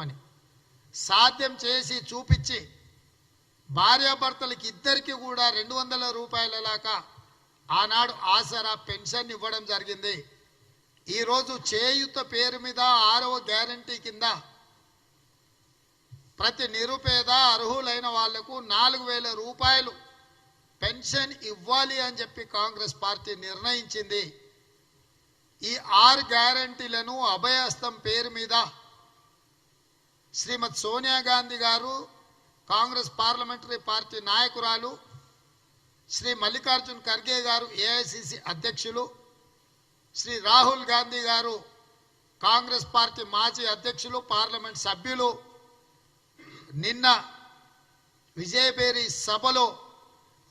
సాధ్యమని సాధ్యం చేసి చూపించి భార్యాభర్తలకి ఇద్దరికి కూడా రెండు వందల రూపాయలు లాగా ఆనాడు ఆసరా పెన్షన్ ఇవ్వడం జరిగింది. ఈరోజు చేయుత పేరు మీద ఆరవ గ్యారంటీ కింద ప్రతి నిరుపేద అర్హులైన వాళ్ళకు నాలుగు వేల రూపాయలు పెన్షన్ ఇవ్వాలి అని చెప్పి కాంగ్రెస్ పార్టీ నిర్ణయించింది. ఈ ఆరు గ్యారంటీలను అభయహస్తం పేరు మీద శ్రీమతి సోనియా గాంధీ గారు కాంగ్రెస్ పార్లమెంటరీ పార్టీ నాయకురాలు శ్రీ మల్లికార్జున్ ఖర్గే గారు ఏఐసిసి అధ్యక్షులు శ్రీ రాహుల్ గాంధీ గారు కాంగ్రెస్ పార్టీ మాజీ అధ్యక్షులు పార్లమెంట్ సభ్యులు నిన్న విజయపేరి సభలో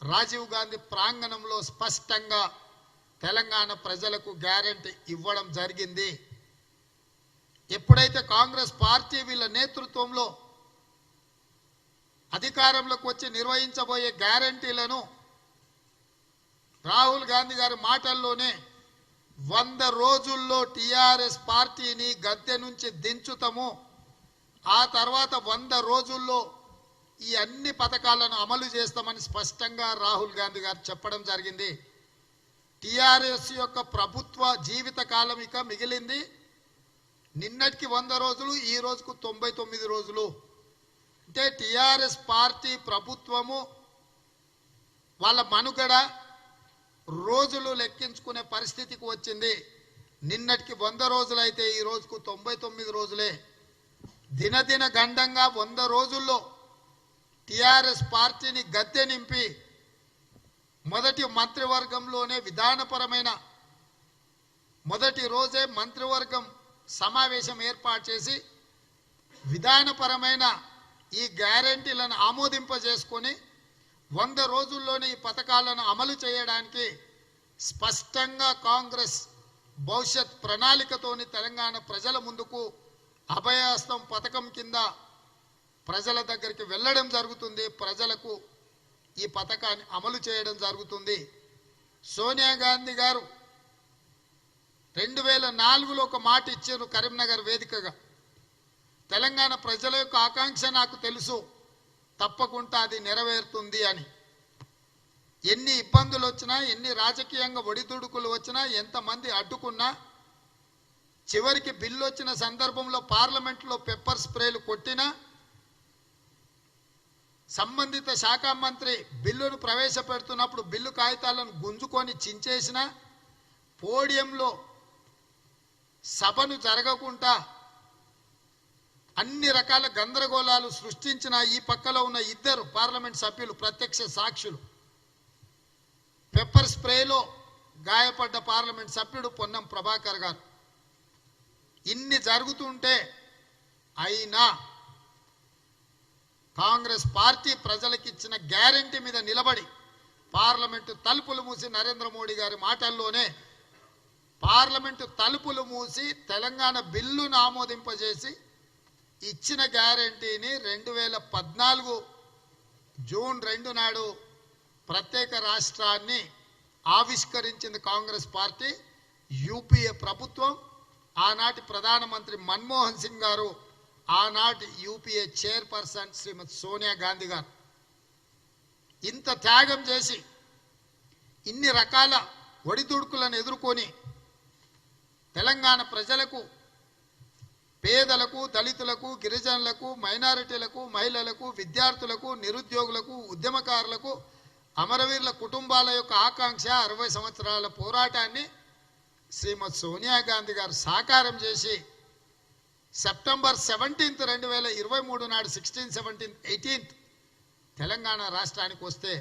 రాజీవ్ గాంధీ ప్రాంగణంలో స్పష్టంగా తెలంగాణ ప్రజలకు గ్యారంటీ ఇవ్వడం జరిగింది. ఎప్పుడైతే కాంగ్రెస్ పార్టీ వీళ్ళ నేతృత్వంలో అధికారంలోకి వచ్చి నిర్వహించబోయే గ్యారంటీలను రాహుల్ గాంధీ గారి మాటల్లోనే వంద రోజుల్లో టిఆర్ఎస్ పార్టీని గద్దె నుంచి దించుతాము. ఆ తర్వాత వంద రోజుల్లో ఈ అన్ని పథకాలను అమలు చేస్తామని స్పష్టంగా రాహుల్ గాంధీ గారు చెప్పడం జరిగింది. టిఆర్ఎస్ యొక్క ప్రభుత్వ జీవిత కాలం ఇక మిగిలింది. నిన్నటికి వంద రోజులు ఈ రోజుకు తొంభై తొమ్మిది రోజులు. అంటే టిఆర్ఎస్ పార్టీ ప్రభుత్వము వాళ్ళ మనుగడ రోజులు లెక్కించుకునే పరిస్థితికి వచ్చింది. నిన్నటికి వంద రోజులైతే ఈ రోజుకు తొంభై తొమ్మిది రోజులే. దినదిన గండంగా వంద రోజుల్లో టిఆర్ఎస్ పార్టీని గద్దె నింపి మొదటి మంత్రివర్గంలోనే విధానపరమైన మొదటి రోజే మంత్రివర్గం సమావేశం ఏర్పాటు చేసి విధానపరమైన ఈ గ్యారంటీలను ఆమోదింపజేసుకొని వంద రోజుల్లోనే ఈ పథకాలను అమలు చేయడానికి స్పష్టంగా కాంగ్రెస్ భవిష్యత్ ప్రణాళికతోని తెలంగాణ ప్రజల ముందుకు అభయాస్తం పథకం కింద ప్రజల దగ్గరికి వెళ్ళడం జరుగుతుంది. ప్రజలకు ఈ పథకాన్ని అమలు చేయడం జరుగుతుంది. సోనియా గాంధీ గారు రెండు వేల నాలుగులో ఒక మాట ఇచ్చారు కరీంనగర్ వేదికగా. తెలంగాణ ప్రజల యొక్క ఆకాంక్ష నాకు తెలుసు. తప్పకుండా అది నెరవేరుతుంది అని. ఎన్ని ఇబ్బందులు వచ్చినా ఎన్ని రాజకీయంగా ఒడిదుడుకులు వచ్చినా ఎంతమంది అడ్డుకున్నా చివరికి బిల్లు వచ్చిన సందర్భంలో పార్లమెంట్లో పెప్పర్ స్ప్రేలు కొట్టినా సంబంధిత శాఖ మంత్రి బిల్లును ప్రవేశపెడుతున్నప్పుడు బిల్లు కాగితాలను గుంజుకొని చించేసిన పోడియంలో సభను జరగకుండా అన్ని రకాల గందరగోళాలు సృష్టించిన ఈ పక్కలో ఉన్న ఇద్దరు పార్లమెంట్ సభ్యులు ప్రత్యక్ష సాక్షులు. పెప్పర్ స్ప్రేలో గాయపడ్డ పార్లమెంట్ సభ్యుడు పొన్నం ప్రభాకర్ గారు. ఇన్ని జరుగుతుంటే అయినా కాంగ్రెస్ పార్టీ ప్రజలకిచ్చిన గ్యారంటీ మీద నిలబడి పార్లమెంటు తలుపులు మూసి నరేంద్ర మోడీ గారి మాటల్లోనే పార్లమెంటు తలుపులు మూసి తెలంగాణ బిల్లును ఆమోదింపజేసి ఇచ్చిన గ్యారంటీని రెండు వేల పద్నాలుగు జూన్ రెండు నాడు ప్రత్యేక రాష్ట్రాన్ని ఆవిష్కరించింది కాంగ్రెస్ పార్టీ యూపీఏ ప్రభుత్వం. ఆనాటి ప్రధానమంత్రి మన్మోహన్ సింగ్ గారు ఆనాటి యూపీఏ చైర్పర్సన్ శ్రీమతి సోనియా గాంధీ గారు. ఇంత త్యాగం చేసి ఇన్ని రకాల ఒడిదుడుకులను ఎదుర్కొని తెలంగాణ ప్రజలకు పేదలకు దళితులకు గిరిజనులకు మైనారిటీలకు మహిళలకు విద్యార్థులకు నిరుద్యోగులకు ఉద్యమకారులకు అమరవీరుల కుటుంబాల యొక్క ఆకాంక్ష అరవై సంవత్సరాల పోరాటాన్ని శ్రీమతి సోనియా గాంధీ గారు సాకారం చేసి సెప్టెంబర్ సెవెంటీన్త్ రెండు వేల ఇరవై మూడు నాడు సిక్స్టీన్ సెవెంటీన్త్ ఎయిటీన్త్ తెలంగాణ రాష్ట్రానికి వస్తే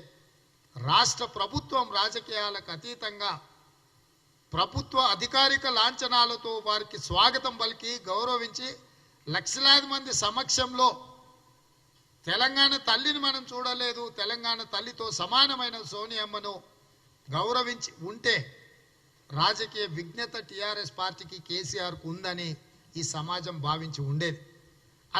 రాష్ట్ర ప్రభుత్వం రాజకీయాలకు అతీతంగా ప్రభుత్వ అధికారిక లాంఛనాలతో వారికి స్వాగతం పలికి గౌరవించి లక్షలాది మంది సమక్షంలో తెలంగాణ తల్లిని మనం చూడలేదు తెలంగాణ తల్లితో సమానమైన సోనియమ్మను గౌరవించి ఉంటే రాజకీయ విజ్ఞత టిఆర్ఎస్ పార్టీకి కేసీఆర్కు ఉందని ఈ సమాజం భావించి ఉండేది.